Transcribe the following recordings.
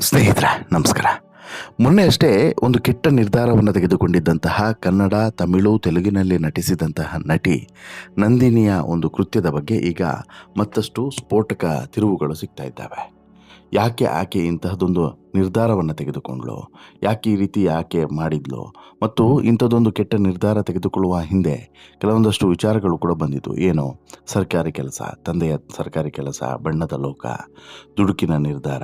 ಸ್ನೇಹಿತರೆ, ನಮಸ್ಕಾರ. ಮೊನ್ನೆ ಅಷ್ಟೇ ಒಂದು ಕೆಟ್ಟ ನಿರ್ಧಾರವನ್ನು ತೆಗೆದುಕೊಂಡಿದ್ದಂತಹ ಕನ್ನಡ, ತಮಿಳು, ತೆಲುಗಿನಲ್ಲಿ ನಟಿಸಿದಂತಹ ನಟಿ ನಂದಿನಿಯ ಒಂದು ಕೃತ್ಯದ ಬಗ್ಗೆ ಈಗ ಮತ್ತಷ್ಟು ಸ್ಫೋಟಕ ತಿರುವುಗಳು ಸಿಗ್ತಾ ಇದ್ದಾವೆ. ಯಾಕೆ ಆಕೆ ಇಂತಹದೊಂದು ನಿರ್ಧಾರವನ್ನು ತೆಗೆದುಕೊಂಡ್ಳು? ಯಾಕೆ ಈ ರೀತಿ ಯಾಕೆ ಮಾಡಿದ್ಲು? ಮತ್ತು ಇಂಥದ್ದೊಂದು ಕೆಟ್ಟ ನಿರ್ಧಾರ ತೆಗೆದುಕೊಳ್ಳುವ ಹಿಂದೆ ಕೆಲವೊಂದಷ್ಟು ವಿಚಾರಗಳು ಕೂಡ ಬಂದಿದ್ದು ಏನು? ಸರ್ಕಾರಿ ಕೆಲಸ, ತಂದೆಯ ಸರ್ಕಾರಿ ಕೆಲಸ, ಬಣ್ಣದ ಲೋಕ, ದುಡುಕಿನ ನಿರ್ಧಾರ,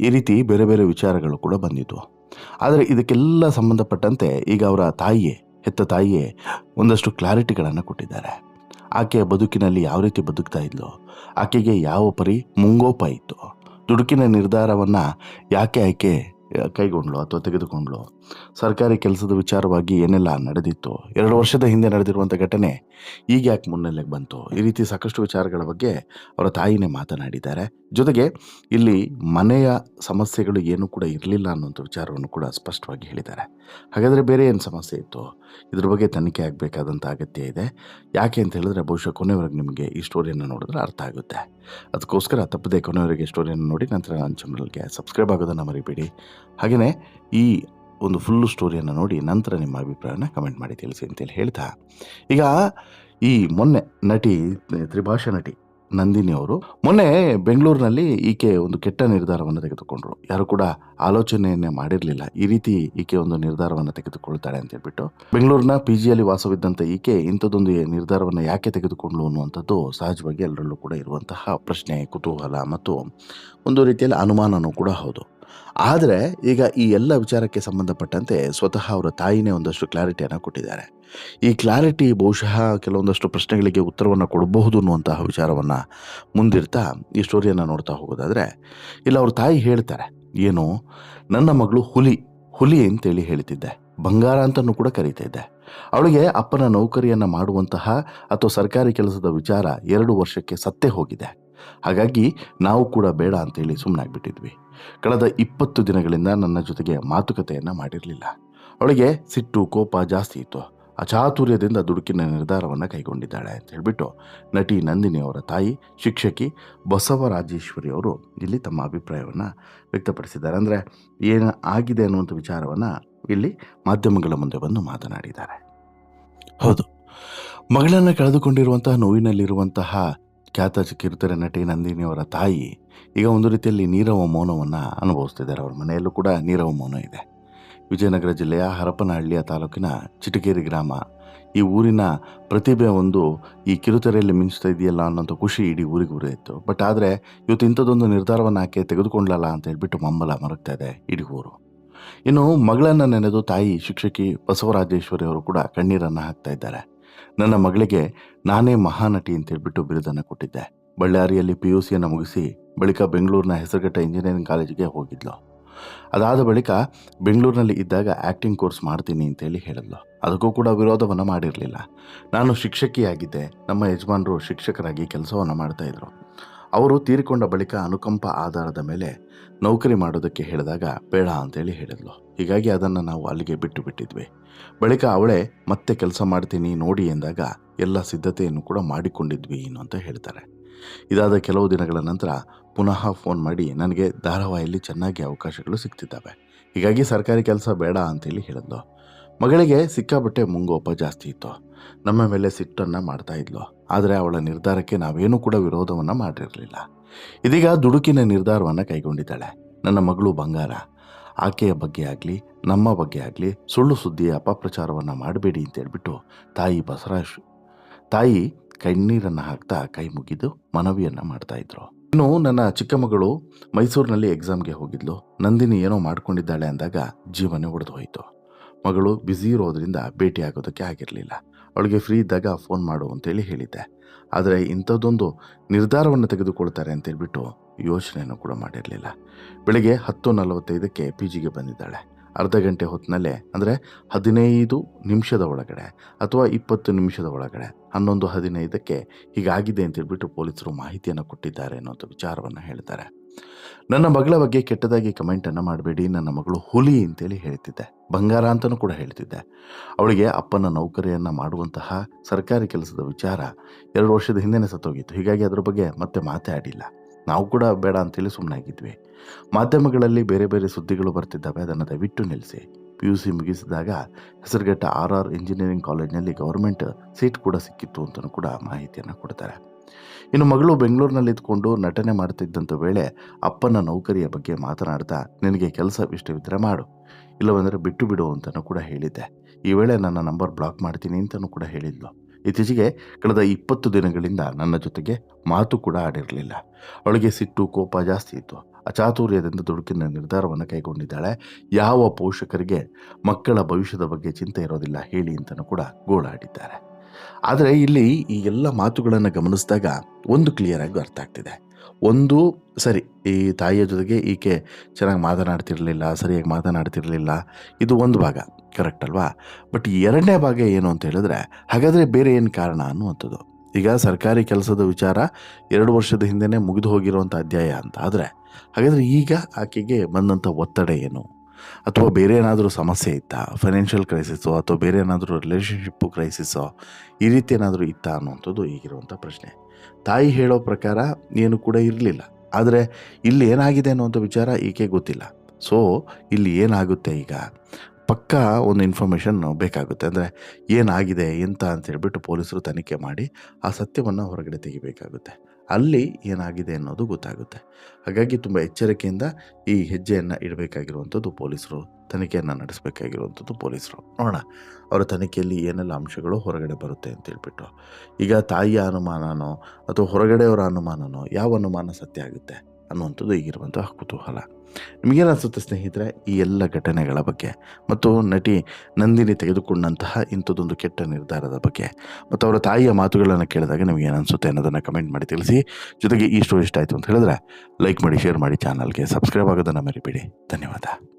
ಈ ರೀತಿ ಬೇರೆ ಬೇರೆ ವಿಚಾರಗಳು ಕೂಡ ಬಂದಿದ್ದು ಆದರೆ ಇದಕ್ಕೆಲ್ಲ ಸಂಬಂಧಪಟ್ಟಂತೆ ಈಗ ಅವರ ತಾಯಿಯೇ, ಹೆತ್ತ ತಾಯಿಯೇ ಒಂದಷ್ಟು ಕ್ಲಾರಿಟಿಗಳನ್ನು ಕೊಟ್ಟಿದ್ದಾರೆ. ಆಕೆಯ ಬದುಕಿನಲ್ಲಿ ಯಾವ ರೀತಿ ಬದುಕ್ತಾ ಇದ್ಲು? ಆಕೆಗೆ ಯಾವ ಪರಿ ಮುಂಗೋಪ ಇತ್ತು? ದುಡುಕಿನ ನಿರ್ಧಾರವನ್ನು ಯಾಕೆ ಆಯ್ಕೆ ಕೈಗೊಂಡ್ಲು ಅಥವಾ ತೆಗೆದುಕೊಂಡ್ಲು? ಸರ್ಕಾರಿ ಕೆಲಸದ ವಿಚಾರವಾಗಿ ಏನೆಲ್ಲ ನಡೆದಿತ್ತು? ಎರಡು ವರ್ಷದ ಹಿಂದೆ ನಡೆದಿರುವಂಥ ಘಟನೆ ಈಗ ಯಾಕೆ ಮುನ್ನೆಲೆಗೆ ಬಂತು? ಈ ರೀತಿ ಸಾಕಷ್ಟು ವಿಚಾರಗಳ ಬಗ್ಗೆ ಅವರ ತಾಯಿನೇ ಮಾತನಾಡಿದ್ದಾರೆ. ಜೊತೆಗೆ ಇಲ್ಲಿ ಮನೆಯ ಸಮಸ್ಯೆಗಳು ಏನೂ ಕೂಡ ಇರಲಿಲ್ಲ ಅನ್ನೋಂಥ ವಿಚಾರವನ್ನು ಕೂಡ ಸ್ಪಷ್ಟವಾಗಿ ಹೇಳಿದ್ದಾರೆ. ಹಾಗಾದರೆ ಬೇರೆ ಏನು ಸಮಸ್ಯೆ ಇತ್ತು? ಇದ್ರ ಬಗ್ಗೆ ತನಿಖೆ ಆಗಬೇಕಾದಂಥ ಅಗತ್ಯ ಇದೆ. ಯಾಕೆ ಅಂತ ಹೇಳಿದ್ರೆ ಬಹುಶಃ ಕೊನೆಯವರೆಗೆ ನಿಮಗೆ ಈ ಸ್ಟೋರಿಯನ್ನು ನೋಡಿದ್ರೆ ಅರ್ಥ ಆಗುತ್ತೆ. ಅದಕ್ಕೋಸ್ಕರ ತಪ್ಪದೆ ಕೊನೆಯವರೆಗೆ ಸ್ಟೋರಿಯನ್ನು ನೋಡಿ, ನಂತರ ನನ್ನ ಚಾನಲ್ಗೆ ಸಬ್ಸ್ಕ್ರೈಬ್ ಆಗೋದನ್ನು ಮರಿಬೇಡಿ. ಹಾಗೆಯೇ ಈ ಒಂದು ಫುಲ್ಲು ಸ್ಟೋರಿಯನ್ನು ನೋಡಿ ನಂತರ ನಿಮ್ಮ ಅಭಿಪ್ರಾಯನ ಕಮೆಂಟ್ ಮಾಡಿ ತಿಳಿಸಿ ಅಂತೇಳಿ ಹೇಳ್ತಾ, ಈಗ ಈ ಮೊನ್ನೆ ನಟಿ ತ್ರಿಭಾಷಾ ನಟಿ ನಂದಿನಿ ಅವರು ಮೊನ್ನೆ ಬೆಂಗಳೂರಿನಲ್ಲಿ ಈಕೆ ಒಂದು ಕೆಟ್ಟ ನಿರ್ಧಾರವನ್ನು ತೆಗೆದುಕೊಂಡ್ರು. ಯಾರು ಕೂಡ ಆಲೋಚನೆಯನ್ನೇ ಮಾಡಿರಲಿಲ್ಲ. ಈ ರೀತಿ ಈಕೆ ಒಂದು ನಿರ್ಧಾರವನ್ನು ತೆಗೆದುಕೊಳ್ತಾಳೆ ಅಂತ ಹೇಳ್ಬಿಟ್ಟು ಬೆಂಗಳೂರಿನ ಪಿ ಜಿಯಲ್ಲಿ ವಾಸವಿದ್ದಂಥ ಈಕೆ ಇಂಥದ್ದೊಂದು ನಿರ್ಧಾರವನ್ನು ಯಾಕೆ ತೆಗೆದುಕೊಂಡ್ಲು ಅನ್ನುವಂಥದ್ದು ಸಹಜವಾಗಿ ಎಲ್ಲರಲ್ಲೂ ಕೂಡ ಇರುವಂತಹ ಪ್ರಶ್ನೆ, ಕುತೂಹಲ ಮತ್ತು ಒಂದು ರೀತಿಯಲ್ಲಿ ಅನುಮಾನನೂ ಕೂಡ ಹೌದು. ಆದರೆ ಈಗ ಈ ಎಲ್ಲ ವಿಚಾರಕ್ಕೆ ಸಂಬಂಧಪಟ್ಟಂತೆ ಸ್ವತಃ ಅವರ ತಾಯಿನೇ ಒಂದಷ್ಟು ಕ್ಲಾರಿಟಿಯನ್ನು ಕೊಟ್ಟಿದ್ದಾರೆ. ಈ ಕ್ಲಾರಿಟಿ ಬಹುಶಃ ಕೆಲವೊಂದಷ್ಟು ಪ್ರಶ್ನೆಗಳಿಗೆ ಉತ್ತರವನ್ನು ಕೊಡಬಹುದು ಅನ್ನುವಂತಹ ವಿಚಾರವನ್ನು ಮುಂದಿರ್ತಾ ಈ ಸ್ಟೋರಿಯನ್ನು ನೋಡ್ತಾ ಹೋಗೋದಾದರೆ, ಇಲ್ಲ ಅವ್ರ ತಾಯಿ ಹೇಳ್ತಾರೆ, ಏನು, ನನ್ನ ಮಗಳು ಹುಲಿ ಹುಲಿ ಅಂತೇಳಿ ಹೇಳ್ತಿದ್ದೆ, ಬಂಗಾರ ಅಂತಲೂ ಕೂಡ ಕರೀತಿದ್ದೆ ಅವಳಿಗೆ ಅಪ್ಪನ ನೌಕರಿಯನ್ನು ಮಾಡುವಂತಹ ಅಥವಾ ಸರ್ಕಾರಿ ಕೆಲಸದ ವಿಚಾರ ಎರಡು ವರ್ಷಕ್ಕೆ ಸತ್ತೇ ಹೋಗಿದೆ. ಹಾಗಾಗಿ ನಾವು ಕೂಡ ಬೇಡ ಅಂತೇಳಿ ಸುಮ್ಮನಾಗ್ಬಿಟ್ಟಿದ್ವಿ ಕಳೆದ ಇಪ್ಪತ್ತು ದಿನಗಳಿಂದ ನನ್ನ ಜೊತೆಗೆ ಮಾತುಕತೆಯನ್ನು ಮಾಡಿರಲಿಲ್ಲ. ಅವಳಿಗೆ ಸಿಟ್ಟು, ಕೋಪ ಜಾಸ್ತಿ ಇತ್ತು. ಅಚಾತುರ್ಯದಿಂದ ದುಡುಕಿನ ನಿರ್ಧಾರವನ್ನು ಕೈಗೊಂಡಿದ್ದಾಳೆ ಅಂತ ಹೇಳಿಬಿಟ್ಟು ನಟಿ ನಂದಿನಿ ಅವರ ತಾಯಿ, ಶಿಕ್ಷಕಿ ಬಸವರಾಜೇಶ್ವರಿ ಅವರು ಇಲ್ಲಿ ತಮ್ಮ ಅಭಿಪ್ರಾಯವನ್ನು ವ್ಯಕ್ತಪಡಿಸಿದ್ದಾರೆ. ಅಂದರೆ ಏನು ಆಗಿದೆ ಅನ್ನುವಂಥ ವಿಚಾರವನ್ನು ಇಲ್ಲಿ ಮಾಧ್ಯಮಗಳ ಮುಂದೆ ಬಂದು ಮಾತನಾಡಿದ್ದಾರೆ. ಹೌದು. ಮಗಳನ್ನು ಕಳೆದುಕೊಂಡಿರುವಂತಹ ನೋವಿನಲ್ಲಿರುವಂತಹ ಖ್ಯಾತ ಕಿರುತೆರೆ ನಟಿ ನಂದಿನಿ ಅವರ ತಾಯಿ ಈಗ ಒಂದು ರೀತಿಯಲ್ಲಿ ನೀರವ ಮೌನವನ್ನು ಅನುಭವಿಸ್ತಿದ್ದಾರೆ. ಅವರ ಮನೆಯಲ್ಲೂ ಕೂಡ ನೀರವ ಮೌನ ಇದೆ. ವಿಜಯನಗರ ಜಿಲ್ಲೆಯ ಹರಪನಹಳ್ಳಿಯ ತಾಲೂಕಿನ ಚಿಟಕೇರಿ ಗ್ರಾಮ. ಈ ಊರಿನ ಪ್ರತಿಭೆ ಒಂದು ಈ ಕಿರುತೆರೆಯಲ್ಲಿ ಮಿಂಚ್ತಾ ಇದೆಯಲ್ಲ ಅನ್ನೋಂಥ ಖುಷಿ ಇಡೀ ಊರಿಗೆ ಊರೇ ಇತ್ತು ಬಟ್ ಆದರೆ ಇವತ್ತು ಇಂಥದ್ದೊಂದು ನಿರ್ಧಾರವನ್ನು ಆಕೆ ತೆಗೆದುಕೊಂಡ್ಲಲ್ಲ ಅಂತ ಹೇಳ್ಬಿಟ್ಟು ಮಮ್ಮಲ ಮರಗ್ತಾ ಇದೆ ಇಡೀ ಊರು. ಇನ್ನು ಮಗಳನ್ನು ನೆನೆದು ತಾಯಿ ಶಿಕ್ಷಕಿ ಬಸವರಾಜೇಶ್ವರಿ ಅವರು ಕೂಡ ಕಣ್ಣೀರನ್ನು ಹಾಕ್ತಾ ಇದ್ದಾರೆ. ನನ್ನ ಮಗಳಿಗೆ ನಾನೇ ಮಹಾನಟಿ ಅಂತ ಹೇಳ್ಬಿಟ್ಟು ಬಿರುದನ್ನು ಕೊಟ್ಟಿದ್ದೆ. ಬಳ್ಳಾರಿಯಲ್ಲಿ ಪಿ ಯು ಸಿಯನ್ನು ಮುಗಿಸಿ ಬಳಿಕ ಬೆಂಗಳೂರಿನ ಹೆಸರುಘಟ್ಟ ಇಂಜಿನಿಯರಿಂಗ್ ಕಾಲೇಜಿಗೆ ಹೋಗಿದ್ಲು. ಅದಾದ ಬಳಿಕ ಬೆಂಗಳೂರಿನಲ್ಲಿ ಇದ್ದಾಗ ಆ್ಯಕ್ಟಿಂಗ್ ಕೋರ್ಸ್ ಮಾಡ್ತೀನಿ ಅಂತೇಳಿ ಹೇಳಿದ್ಲು. ಅದಕ್ಕೂ ಕೂಡ ವಿರೋಧವನ್ನು ಮಾಡಿರಲಿಲ್ಲ. ನಾನು ಶಿಕ್ಷಕಿಯಾಗಿದ್ದೆ. ನಮ್ಮ ಯಜಮಾನರು ಶಿಕ್ಷಕರಾಗಿ ಕೆಲಸವನ್ನು ಮಾಡ್ತಾಯಿದ್ರು ಅವರು ತೀರಿಕೊಂಡ ಬಳಿಕ ಅನುಕಂಪ ಆಧಾರದ ಮೇಲೆ ನೌಕರಿ ಮಾಡೋದಕ್ಕೆ ಹೇಳಿದಾಗ ಬೇಡ ಅಂತೇಳಿ ಹೇಳಿದ್ಲು. ಹೀಗಾಗಿ ಅದನ್ನು ನಾವು ಅಲ್ಲಿಗೆ ಬಿಟ್ಟು ಬಿಟ್ಟಿದ್ವಿ. ಬಳಿಕ ಅವಳೇ, ಮತ್ತೆ ಕೆಲಸ ಮಾಡ್ತೀನಿ ನೋಡಿ ಎಂದಾಗ ಎಲ್ಲ ಸಿದ್ಧತೆಯನ್ನು ಕೂಡ ಮಾಡಿಕೊಂಡಿದ್ವಿ ಏನು ಅಂತ ಹೇಳ್ತಾರೆ. ಇದಾದ ಕೆಲವು ದಿನಗಳ ನಂತರ ಪುನಃ ಫೋನ್ ಮಾಡಿ, ನನಗೆ ಧಾರಾವಾಹಿಯಲ್ಲಿ ಚೆನ್ನಾಗಿ ಅವಕಾಶಗಳು ಸಿಗ್ತಿದ್ದಾವೆ. ಹೀಗಾಗಿ ಸರ್ಕಾರಿ ಕೆಲಸ ಬೇಡ ಅಂತೇಳಿ ಹೇಳಿದ್ಲು. ಮಗಳಿಗೆ ಸಿಕ್ಕಾಪಟ್ಟೆ ಮುಂಗೋಪ ಜಾಸ್ತಿ ಇತ್ತು. ನಮ್ಮ ಮೇಲೆ ಸಿಟ್ಟನ್ನು ಮಾಡ್ತಾ ಇದ್ಲು. ಆದರೆ ಅವಳ ನಿರ್ಧಾರಕ್ಕೆ ನಾವೇನೂ ಕೂಡ ವಿರೋಧವನ್ನು ಮಾಡಿರಲಿಲ್ಲ. ಇದೀಗ ದುಡುಕಿನ ನಿರ್ಧಾರವನ್ನು ಕೈಗೊಂಡಿದ್ದಾಳೆ. ನನ್ನ ಮಗಳು ಬಂಗಾರ. ಆಕೆಯ ಬಗ್ಗೆ ಆಗಲಿ, ನಮ್ಮ ಬಗ್ಗೆ ಆಗಲಿ ಸುಳ್ಳು ಸುದ್ದಿಯ ಅಪಪ್ರಚಾರವನ್ನು ಮಾಡಬೇಡಿ ಅಂತ ಹೇಳ್ಬಿಟ್ಟು ತಾಯಿ ಬಸವರಾಜ್, ತಾಯಿ ಕಣ್ಣೀರನ್ನು ಹಾಕ್ತಾ ಕೈ ಮುಗಿದು ಮನವಿಯನ್ನು ಮಾಡ್ತಾ ಇದ್ರು. ಇನ್ನು ನನ್ನ ಚಿಕ್ಕ ಮಗಳು ಮೈಸೂರಿನಲ್ಲಿ ಎಕ್ಸಾಮ್ಗೆ ಹೋಗಿದ್ಲು. ನಂದಿನಿ ಏನೋ ಮಾಡ್ಕೊಂಡಿದ್ದಾಳೆ ಅಂದಾಗ ಜೀವನೇ ಒಡೆದು ಹೋಯಿತು. ಮಗಳು ಬ್ಯುಸಿ ಇರೋದ್ರಿಂದ ಭೇಟಿ ಆಗೋದಕ್ಕೆ ಆಗಿರಲಿಲ್ಲ. ಅವಳಿಗೆ ಫ್ರೀ ಇದ್ದಾಗ ಫೋನ್ ಮಾಡು ಅಂತೇಳಿ ಹೇಳಿದ್ದೆ. ಆದರೆ ಇಂಥದ್ದೊಂದು ನಿರ್ಧಾರವನ್ನು ತೆಗೆದುಕೊಳ್ತಾರೆ ಅಂತೇಳ್ಬಿಟ್ಟು ಯೋಚನೆಯನ್ನು ಕೂಡ ಮಾಡಿರಲಿಲ್ಲ. ಬೆಳಗ್ಗೆ ಹತ್ತು ನಲವತ್ತೈದಕ್ಕೆ ಪಿ ಜಿಗೆ ಬಂದಿದ್ದಾಳೆ. ಅರ್ಧ ಗಂಟೆ ಹೊತ್ತಿನಲ್ಲೇ ಅಂದರೆ ಹದಿನೈದು ನಿಮಿಷದ ಒಳಗಡೆ ಅಥವಾ ಇಪ್ಪತ್ತು ನಿಮಿಷದ ಒಳಗಡೆ, ಹನ್ನೊಂದು ಹದಿನೈದಕ್ಕೆ ಹೀಗಾಗಿದೆ ಅಂತೇಳ್ಬಿಟ್ಟು ಪೊಲೀಸರು ಮಾಹಿತಿಯನ್ನು ಕೊಟ್ಟಿದ್ದಾರೆ ಅನ್ನೋಂಥ ವಿಚಾರವನ್ನು ಹೇಳ್ತಾರೆ. ನನ್ನ ಮಗಳ ಬಗ್ಗೆ ಕೆಟ್ಟದಾಗಿ ಕಮೆಂಟನ್ನು ಮಾಡಬೇಡಿ, ನನ್ನ ಮಗಳು ಹುಲಿ ಅಂತೇಳಿ ಹೇಳ್ತಿದ್ದೆ. ಬಂಗಾರ ಅಂತಲೂ ಕೂಡ ಹೇಳ್ತಿದ್ದೆ. ಅವಳಿಗೆ ಅಪ್ಪನ ನೌಕರಿಯನ್ನು ಮಾಡುವಂತಹ ಸರ್ಕಾರಿ ಕೆಲಸದ ವಿಚಾರ ಎರಡು ವರ್ಷದ ಹಿಂದೆನೇ ಸತ್ತೋಗಿತ್ತು. ಹೀಗಾಗಿ ಅದರ ಬಗ್ಗೆ ಮತ್ತೆ ಮಾತೇ ಆಡಿಲ್ಲ ನಾವು ಕೂಡ ಬೇಡ ಅಂತೇಳಿ ಸುಮ್ಮನಾಗಿದ್ವಿ ಮಾಧ್ಯಮಗಳಲ್ಲಿ ಬೇರೆ ಬೇರೆ ಸುದ್ದಿಗಳು ಬರ್ತಿದ್ದಾವೆ, ಅದನ್ನು ದಯವಿಟ್ಟು ನಿಲ್ಲಿಸಿ ಪಿ ಯು ಸಿ ಮುಗಿಸಿದಾಗ ಹೆಸರುಘಟ್ಟ ಆರ್ ಆರ್ ಇಂಜಿನಿಯರಿಂಗ್ ಕಾಲೇಜ್ನಲ್ಲಿ ಗೌರ್ಮೆಂಟ್ ಸೀಟ್ ಕೂಡ ಸಿಕ್ಕಿತ್ತು ಅಂತಲೂ ಕೂಡ ಮಾಹಿತಿಯನ್ನು ಕೊಡ್ತಾರೆ. ಇನ್ನು ಮಗಳು ಬೆಂಗಳೂರಿನಲ್ಲಿ ಇದ್ಕೊಂಡು ನಟನೆ ಮಾಡ್ತಿದ್ದಂಥ ವೇಳೆ ಅಪ್ಪನ ನೌಕರಿಯ ಬಗ್ಗೆ ಮಾತನಾಡ್ತಾ ನಿನಗೆ ಕೆಲಸ ಇಷ್ಟವಿದ್ದರೆ ಮಾಡು. ಇಲ್ಲವಂದರೆ ಬಿಟ್ಟು ಬಿಡು ಅಂತಲೂ ಕೂಡ ಹೇಳಿದ್ದೆ. ಈ ವೇಳೆ ನನ್ನ ನಂಬರ್ ಬ್ಲಾಕ್ ಮಾಡ್ತೀನಿ ಅಂತಲೂ ಕೂಡ ಹೇಳಿದ್ಲು. ಇತ್ತೀಚೆಗೆ ಕಳೆದ ಇಪ್ಪತ್ತು ದಿನಗಳಿಂದ ನನ್ನ ಜೊತೆಗೆ ಮಾತು ಕೂಡ ಆಡಿರಲಿಲ್ಲ. ಅವಳಿಗೆ ಸಿಟ್ಟು, ಕೋಪ ಜಾಸ್ತಿ ಇತ್ತು. ಅಚಾತುರ್ಯದಿಂದ ದುಡುಕಿನ ನಿರ್ಧಾರವನ್ನು ಕೈಗೊಂಡಿದ್ದಾಳೆ. ಯಾವ ಪೋಷಕರಿಗೆ ಮಕ್ಕಳ ಭವಿಷ್ಯದ ಬಗ್ಗೆ ಚಿಂತೆ ಇರೋದಿಲ್ಲ ಹೇಳಿ ಅಂತಲೂ ಕೂಡ ಗೋಳಾಡಿದ್ದಾರೆ. ಆದರೆ ಇಲ್ಲಿ ಈ ಎಲ್ಲ ಮಾತುಗಳನ್ನು ಗಮನಿಸಿದಾಗ ಒಂದು ಕ್ಲಿಯರ್ ಆಗಿ ಅರ್ಥ ಆಗ್ತಿದೆ. ಒಂದು, ಸರಿ, ಈ ತಾಯಿಯ ಜೊತೆಗೆ ಈಕೆ ಚೆನ್ನಾಗಿ ಮಾತನಾಡ್ತಿರಲಿಲ್ಲ, ಸರಿಯಾಗಿ ಮಾತನಾಡ್ತಿರಲಿಲ್ಲ, ಇದು ಒಂದು ಭಾಗ ಕರೆಕ್ಟ್ ಅಲ್ವಾ? ಬಟ್ ಎರಡನೇ ಭಾಗ ಏನು ಅಂತ ಹೇಳಿದ್ರೆ, ಹಾಗಾದರೆ ಬೇರೆ ಏನು ಕಾರಣ ಅನ್ನುವಂಥದ್ದು. ಈಗ ಸರ್ಕಾರಿ ಕೆಲಸದ ವಿಚಾರ ಎರಡು ವರ್ಷದ ಹಿಂದೆನೇ ಮುಗಿದು ಹೋಗಿರುವಂಥ ಅಧ್ಯಾಯ ಅಂತ. ಆದರೆ, ಹಾಗಾದರೆ ಈಗ ಆಕೆಗೆ ಬಂದಂಥ ಒತ್ತಡ ಏನು? ಅಥವಾ ಬೇರೆ ಏನಾದರೂ ಸಮಸ್ಯೆ ಇತ್ತಾ? ಫೈನಾನ್ಷಿಯಲ್ ಕ್ರೈಸಿಸ್ಸು ಅಥವಾ ಬೇರೆ ಏನಾದರೂ ರಿಲೇಷನ್ಶಿಪ್ಪು ಕ್ರೈಸಿಸೋ ಈ ರೀತಿ ಏನಾದರೂ ಇತ್ತಾ ಅನ್ನುವಂಥದ್ದು ಈಗಿರುವಂಥ ಪ್ರಶ್ನೆ. ತಾಯಿ ಹೇಳೋ ಪ್ರಕಾರ ಏನು ಕೂಡ ಇರಲಿಲ್ಲ. ಆದರೆ ಇಲ್ಲಿ ಏನಾಗಿದೆ ಅನ್ನುವಂಥ ವಿಚಾರ ಈಕೆ ಗೊತ್ತಿಲ್ಲ. ಸೊ ಇಲ್ಲಿ ಏನಾಗುತ್ತೆ ಈಗ? ಪಕ್ಕಾ ಒಂದು ಇನ್ಫಾರ್ಮೇಷನ್ ಬೇಕಾಗುತ್ತೆ. ಅಂದರೆ ಏನಾಗಿದೆ, ಎಂತ ಅಂತ ಹೇಳ್ಬಿಟ್ಟು ಪೊಲೀಸರು ತನಿಖೆ ಮಾಡಿ ಆ ಸತ್ಯವನ್ನು ಹೊರಗಡೆ ತೆಗಿಬೇಕಾಗುತ್ತೆ. ಅಲ್ಲಿ ಏನಾಗಿದೆ ಅನ್ನೋದು ಗೊತ್ತಾಗುತ್ತೆ. ಹಾಗಾಗಿ ತುಂಬ ಎಚ್ಚರಿಕೆಯಿಂದ ಈ ಹೆಜ್ಜೆಯನ್ನು ಇಡಬೇಕಾಗಿರುವಂಥದ್ದು ಪೊಲೀಸರು, ತನಿಖೆಯನ್ನು ನಡೆಸಬೇಕಾಗಿರುವಂಥದ್ದು ಪೊಲೀಸರು. ನೋಡೋಣ, ಅವರ ತನಿಖೆಯಲ್ಲಿ ಏನೆಲ್ಲ ಅಂಶಗಳು ಹೊರಗಡೆ ಬರುತ್ತೆ ಅಂತ ಹೇಳ್ಬಿಟ್ಟು. ಈಗ ತಾಯಿಯ ಅನುಮಾನನೋ, ಅಥವಾ ಹೊರಗಡೆಯವರ ಅನುಮಾನನೋ, ಯಾವ ಅನುಮಾನ ಸತ್ಯ ಆಗುತ್ತೆ? ಅನ್ನುವಂಥದ್ದು ಈಗಿರುವಂತಹ ಕುತೂಹಲ. ನಿಮಗೇನು ಅನಿಸುತ್ತೆ ಸ್ನೇಹಿತರೆ, ಈ ಎಲ್ಲ ಘಟನೆಗಳ ಬಗ್ಗೆ? ಮತ್ತು ನಟಿ ನಂದಿನಿ ತೆಗೆದುಕೊಂಡಂತಹ ಇಂಥದ್ದೊಂದು ಕೆಟ್ಟ ನಿರ್ಧಾರದ ಬಗ್ಗೆ? ಮತ್ತು ಅವರ ತಾಯಿಯ ಮಾತುಗಳನ್ನು ಕೇಳಿದಾಗ ನಿಮಗೇನು ಅನಿಸುತ್ತೆ ಅನ್ನೋದನ್ನು ಕಮೆಂಟ್ ಮಾಡಿ ತಿಳಿಸಿ. ಜೊತೆಗೆ ಈ ಸ್ಟೋರಿ ಇಷ್ಟ ಆಯಿತು ಅಂತ ಹೇಳಿದ್ರೆ ಲೈಕ್ ಮಾಡಿ ಶೇರ್ ಮಾಡಿ ಚಾನಲ್ಗೆ ಸಬ್ಸ್ಕ್ರೈಬ್ ಆಗೋದನ್ನು ಮರಿಬೇಡಿ. ಧನ್ಯವಾದ.